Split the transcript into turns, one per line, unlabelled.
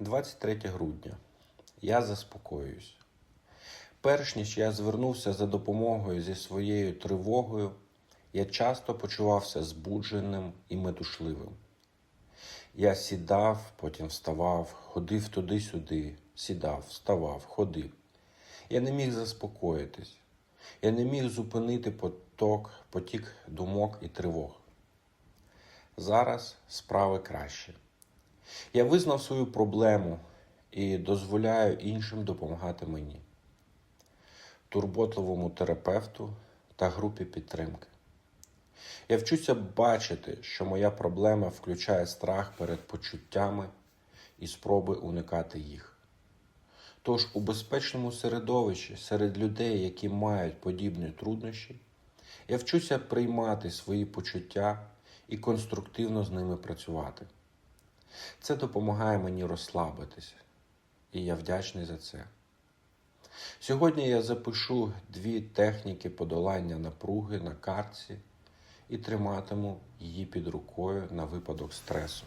23 грудня. Я заспокоююсь. Перш ніж я звернувся за допомогою зі своєю тривогою, я часто почувався збудженим і метушливим. Я сідав, потім вставав, ходив туди-сюди, сідав, вставав, ходив. Я не міг заспокоїтись. Я не міг зупинити поток, потік думок і тривог. Зараз справи краще. Я визнав свою проблему і дозволяю іншим допомагати мені, турботливому терапевту та групі підтримки. Я вчуся бачити, що моя проблема включає страх перед почуттями і спроби уникати їх. Тож у безпечному середовищі серед людей, які мають подібні труднощі, я вчуся приймати свої почуття і конструктивно з ними працювати. Це допомагає мені розслабитися, і я вдячний за це. Сьогодні я запишу дві техніки подолання напруги на картці і триматиму її під рукою на випадок стресу.